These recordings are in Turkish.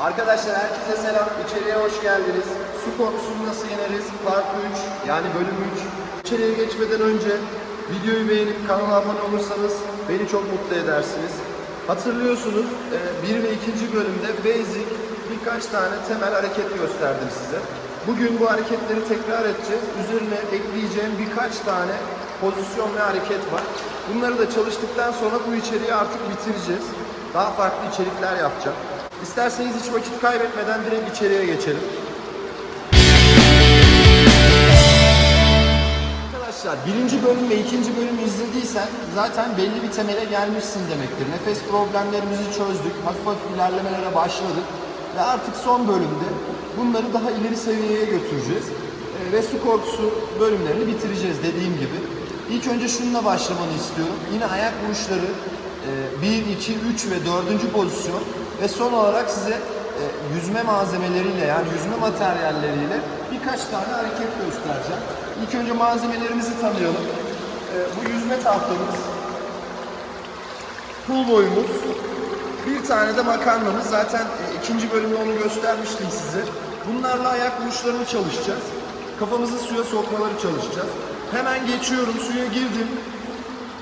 Arkadaşlar herkese selam. İçeriye hoş geldiniz. Su korkusunu nasıl yeneriz? Part 3 yani bölüm 3. İçeriye geçmeden önce videoyu beğenip kanala abone olursanız beni çok mutlu edersiniz. Hatırlıyorsunuz 1 ve 2. bölümde basic birkaç tane temel hareket gösterdim size. Bugün bu hareketleri tekrar edeceğiz. Üzerine ekleyeceğim birkaç tane pozisyon ve hareket var. Bunları da çalıştıktan sonra bu içeriği artık bitireceğiz. Daha farklı içerikler yapacağım. İsterseniz hiç vakit kaybetmeden direkt içeriye geçelim. Arkadaşlar birinci bölüm ve ikinci bölümü izlediysen zaten belli bir temele gelmişsin demektir. Nefes problemlerimizi çözdük, hafif hafif ilerlemelere başladık ve artık son bölümde bunları daha ileri seviyeye götüreceğiz. Ee, Ve su korkusu bölümlerini bitireceğiz dediğim gibi. İlk önce şununla başlamanı istiyorum. Yine ayak vuruşları 1, 2, 3 ve 4. pozisyon ve son olarak size e, yüzme malzemeleriyle yani yüzme materyalleriyle birkaç tane hareket göstereceğim. İlk önce malzemelerimizi tanıyalım. E, Bu yüzme tahtamız, pul boyumuz, bir tane de makarnamız. Zaten e, ikinci bölümde onu göstermiştim size. Bunlarla ayak vuruşlarını çalışacağız. Kafamızı suya sokmaları çalışacağız. Hemen geçiyorum, suya girdim.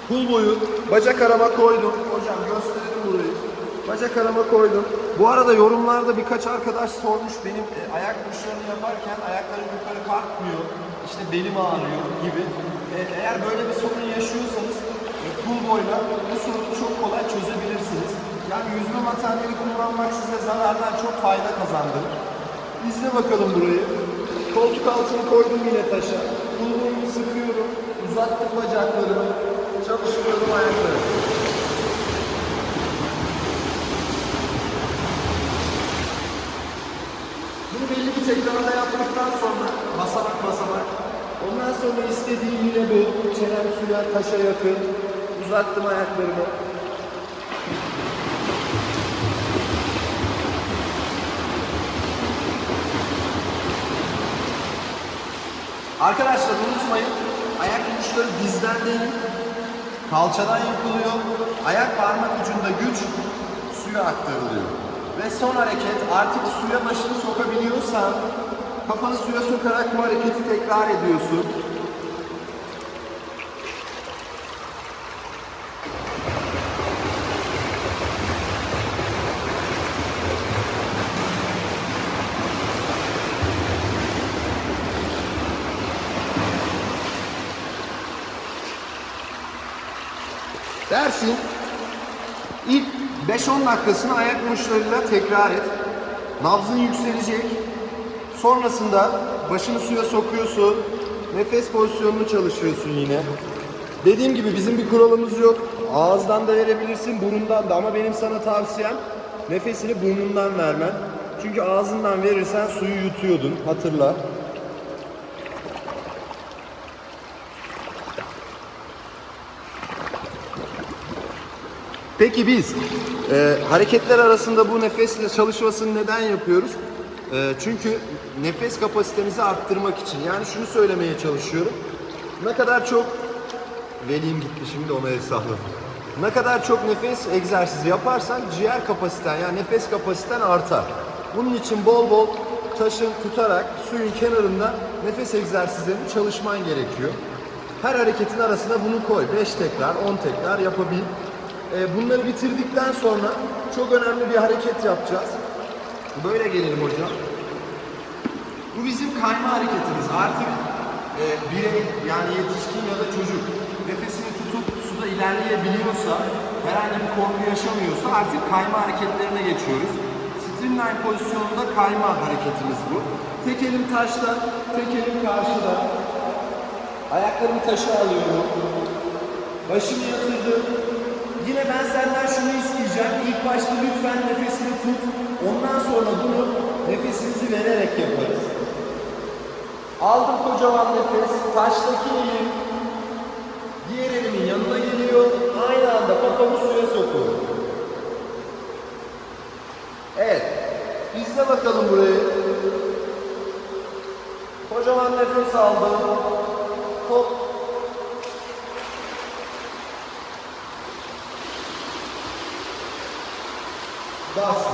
Pul boyu, bacak arama koydum. Hocam burayı. Bacak arama koydum. Bu arada yorumlarda birkaç arkadaş sormuş benim e, ayak vuruşlarını yaparken ayaklarım yukarı kalkmıyor. İşte belim ağrıyor gibi. E, eğer böyle bir sorun yaşıyorsanız e, pul boyla bu sorunu çok kolay çözebilirsiniz. Yani yüzme materyali kullanmak size zarardan çok fayda kazandırır. İzle bakalım burayı. Koltuk altını koydum yine taşa. Pul boyumu sıkıyorum. Uzattım bacaklarımı. Çalıştırıyorum ayaklarımı. Bunu belli bir tekrarda yaptıktan sonra basamak basamak. Ondan sonra istediğim yine bu. Çenem suya taşa yakın. Uzattım ayaklarımı. Arkadaşlar unutmayın. Ayak vuruşları dizden değil, kalçadan yapılıyor. Ayak parmak ucunda güç suya aktarılıyor. Ve son hareket artık suya başını sokabiliyorsan kafanı suya sokarak bu hareketi tekrar ediyorsun. Dersin 5-10 dakikasını ayak vuruşlarıyla tekrar et. Nabzın yükselecek. Sonrasında başını suya sokuyorsun. Nefes pozisyonunu çalışıyorsun yine. Dediğim gibi bizim bir kuralımız yok. Ağızdan da verebilirsin, burundan da ama benim sana tavsiyem nefesini burnundan vermen. Çünkü ağzından verirsen suyu yutuyordun, hatırla. Peki biz e, hareketler arasında bu nefesle çalışmasını neden yapıyoruz? E, çünkü nefes kapasitemizi arttırmak için. Yani şunu söylemeye çalışıyorum. Ne kadar çok velim gitti şimdi ona hesapladım. Ne kadar çok nefes egzersizi yaparsan ciğer kapasiten yani nefes kapasiten artar. Bunun için bol bol taşın tutarak suyun kenarında nefes egzersizlerini çalışman gerekiyor. Her hareketin arasına bunu koy. 5 tekrar, 10 tekrar yapabil. Ee, bunları bitirdikten sonra çok önemli bir hareket yapacağız. Böyle gelelim hocam. Bu bizim kayma hareketimiz. Artık e, birey yani yetişkin ya da çocuk nefesini tutup suda ilerleyebiliyorsa, herhangi bir korku yaşamıyorsa artık kayma hareketlerine geçiyoruz. Streamline pozisyonunda kayma hareketimiz bu. Tek elim taşta, tek elim karşıda. Ayaklarımı taşa alıyorum. Başımı yatırdım. Yine ben senden şunu isteyeceğim. İlk başta lütfen nefesini tut. Ondan sonra bunu nefesimizi vererek yaparız. Aldım kocaman nefes. Taştaki elim diğer elimin yanına geliyor. Aynı anda kafamı suya sokuyorum. Evet. İzle bakalım burayı. Kocaman nefes aldım. Hop. Bastım.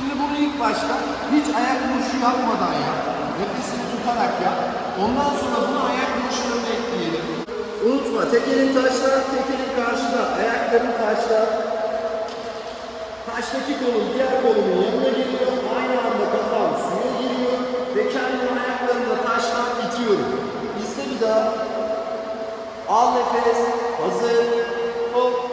Şimdi bunu ilk başta hiç ayak vuruşu yapmadan yap. Nefesini tutarak yap. Ondan sonra bunu ayak vuruşlarına ekleyelim. Unutma tek elin taşta, tek elin karşıda. Ayakların taşta. Taştaki kolun diğer kolumun yanına geliyor. Aynı anda kafam suya giriyor. Ve kendimi ayaklarımla taştan itiyorum. İzle bir daha. Al nefes. Hazır. Hop.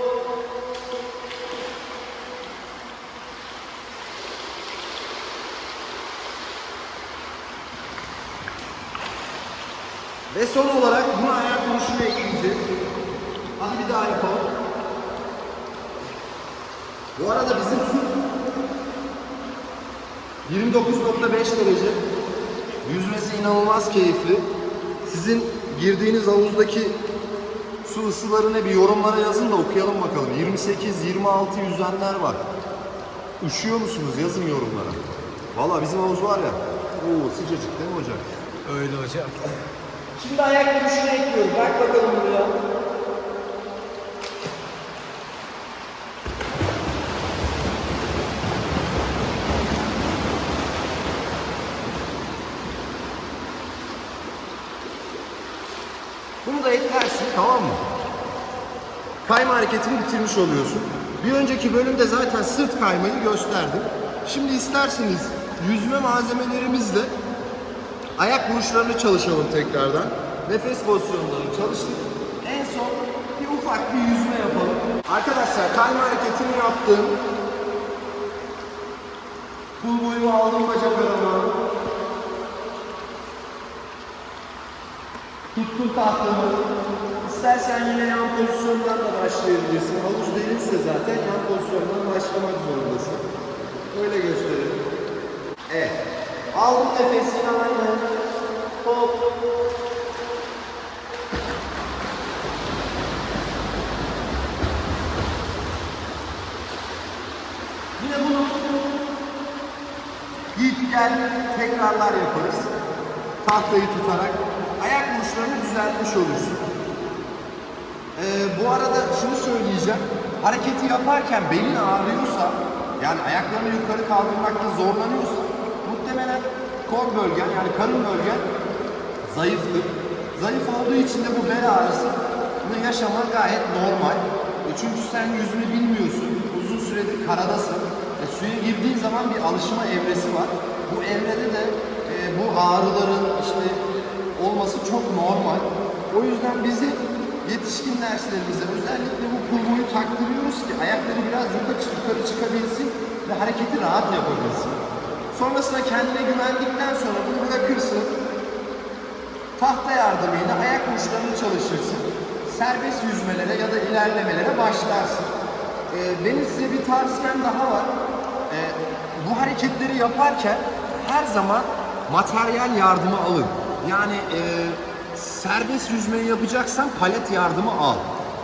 Ve son olarak bunu ayak vuruşuna ekleyeceğiz. Hadi bir daha yapalım. Bu arada bizim su 29.5 derece. Yüzmesi inanılmaz keyifli. Sizin girdiğiniz havuzdaki su ısıları ne bir yorumlara yazın da okuyalım bakalım. 28, 26 yüzenler var. Üşüyor musunuz? Yazın yorumlara. Valla bizim havuz var ya. Oo sıcacık değil mi hocam? Öyle hocam. Şimdi ayak vuruşuna ekliyorum. Bak bakalım buraya. Bunu da eklersin tamam mı? Kayma hareketini bitirmiş oluyorsun. Bir önceki bölümde zaten sırt kaymayı gösterdim. Şimdi isterseniz yüzme malzemelerimizle Ayak vuruşlarını çalışalım tekrardan. Nefes pozisyonlarını çalıştık. En son bir ufak bir yüzme yapalım. Arkadaşlar kayma hareketini yaptım. Kul boyu aldım bacak arama. Tuttum tahtamı. İstersen yine yan pozisyondan da başlayabilirsin. Havuz derinse zaten yan pozisyondan başlamak zorundasın. Öyle gösterelim. Evet. Aldım nefesini aynen. Hop. Yine bunu git gel tekrarlar yaparız. Tahtayı tutarak ayak vuruşlarını düzeltmiş olursun. Ee, bu arada şunu söyleyeceğim. Hareketi yaparken belin ağrıyorsa, yani ayaklarını yukarı kaldırmakta zorlanıyorsa kor bölgen yani karın bölgen zayıftır. Zayıf olduğu için de bu bel ağrısı bunu yaşaman gayet normal. E çünkü sen yüzünü bilmiyorsun. Uzun süredir karadasın. E suya girdiğin zaman bir alışma evresi var. Bu evrede de e, bu ağrıların işte olması çok normal. O yüzden bizi yetişkin derslerimize özellikle bu pulmoyu taktırıyoruz ki ayakları biraz yukarı çıkabilsin ve hareketi rahat yapabilsin. Sonrasında kendine güvendikten sonra bunu bırakırsın. Tahta yardımıyla ayak uçlarını çalışırsın. Serbest yüzmelere ya da ilerlemelere başlarsın. Ee, benim size bir tavsiyem daha var. Ee, bu hareketleri yaparken her zaman materyal yardımı alın. Yani e, serbest yüzmeyi yapacaksan palet yardımı al.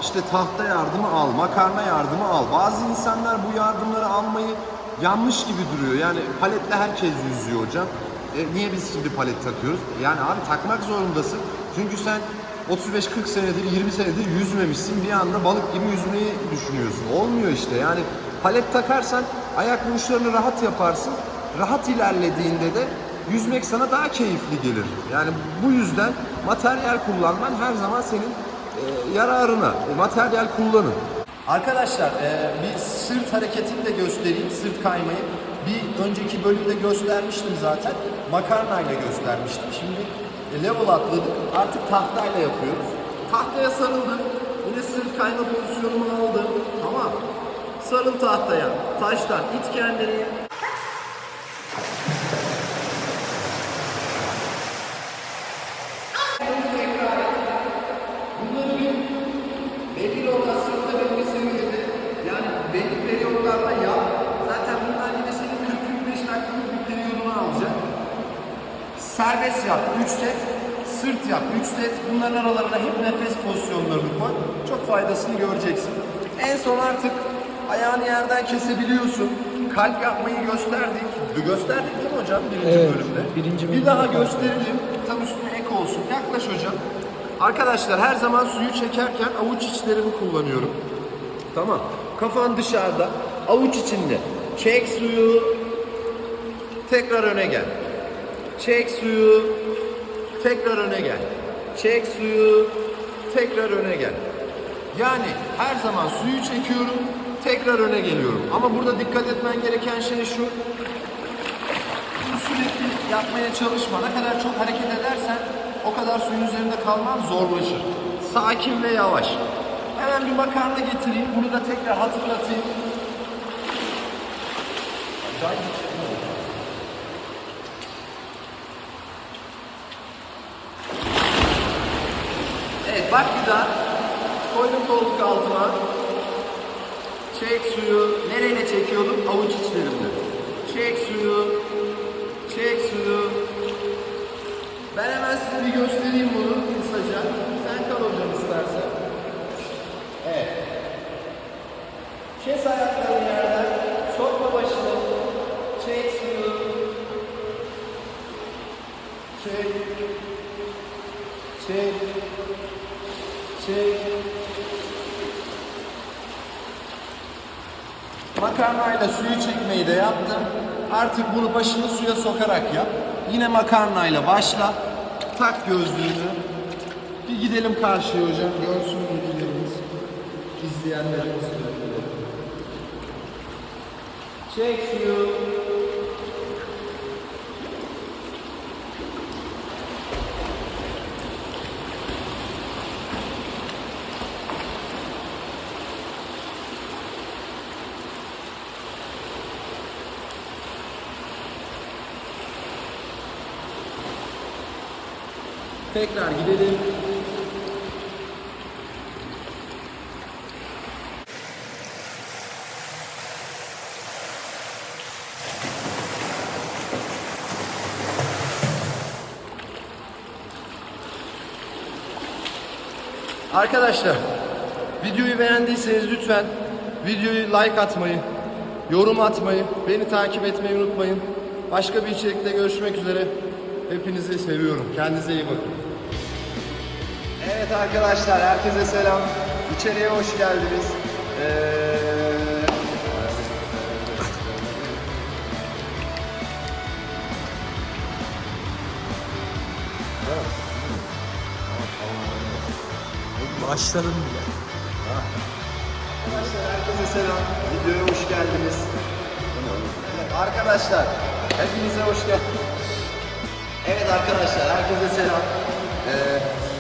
İşte tahta yardımı al, makarna yardımı al. Bazı insanlar bu yardımları almayı yanlış gibi duruyor. Yani paletle herkes yüzüyor hocam. E, niye biz şimdi palet takıyoruz? Yani abi takmak zorundasın. Çünkü sen 35-40 senedir, 20 senedir yüzmemişsin. Bir anda balık gibi yüzmeyi düşünüyorsun. Olmuyor işte. Yani palet takarsan ayak vuruşlarını rahat yaparsın. Rahat ilerlediğinde de yüzmek sana daha keyifli gelir. Yani bu yüzden materyal kullanman her zaman senin e, yararına. E, materyal kullanın. Arkadaşlar e, bir sırt hareketini de göstereyim, sırt kaymayı. Bir önceki bölümde göstermiştim zaten. Makarnayla göstermiştim. Şimdi e, level atladık. Artık tahtayla yapıyoruz. Tahtaya sarıldım. Yine sırt kayma pozisyonumu aldım. Tamam. Sarıl tahtaya. Taştan it kendini. Bunları bir belli rotasyonda belli seviyede yani belli periyotlarla yap. Zaten bunlar yine senin 40-45 dakikalık bir periyodunu alacak. Serbest yap 3 set, sırt yap 3 set. Bunların aralarına hep nefes pozisyonlarını koy. Çok faydasını göreceksin. En son artık ayağını yerden kesebiliyorsun. Kalp yapmayı gösterdik. Gösterdik değil mi hocam birinci Evet, bölümde? birinci bir bölümde daha yapardık. gösterelim. Tam üstüne ek olsun. Yaklaş hocam. Arkadaşlar her zaman suyu çekerken avuç içlerimi kullanıyorum. Tamam. Kafan dışarıda. Avuç içinde. Çek suyu. tekrar öne gel. Çek suyu, tekrar öne gel. Çek suyu, tekrar öne gel. Yani her zaman suyu çekiyorum, tekrar öne geliyorum. Ama burada dikkat etmen gereken şey şu. Bunu sürekli yapmaya çalışma. Ne kadar çok hareket edersen o kadar suyun üzerinde kalman zorlaşır. Sakin ve yavaş. Hemen bir makarna getireyim. Bunu da tekrar hatırlatayım. Evet bak bir daha. Koydum koltuk altına. Çek suyu. Nereyle çekiyordum? Avuç içlerimle. Çek suyu. Çek suyu. Ben hemen size bir göstereyim bunu kısaca. Sen kal hocam istersen. Evet. Kes ayaklarını yerden. Sokma başını. Çek suyu. Çek. Çek. Çek. Makarnayla suyu çekmeyi de yaptım. Artık bunu başını suya sokarak yap. Yine makarnayla başla. Tak gözlüğünü. Bir gidelim karşıya hocam. Görsün bilgilerimiz. İzleyenlerimiz. Çek suyu. Tekrar gidelim. Arkadaşlar, videoyu beğendiyseniz lütfen videoyu like atmayı, yorum atmayı, beni takip etmeyi unutmayın. Başka bir içerikte görüşmek üzere. Hepinizi seviyorum. Kendinize iyi bakın. Evet arkadaşlar, herkese selam. İçeriye hoş geldiniz. Ee... Başladım bile. Arkadaşlar herkese selam. Videoya hoş geldiniz. Evet, arkadaşlar hepinize hoş geldiniz. Evet arkadaşlar herkese selam. Ee,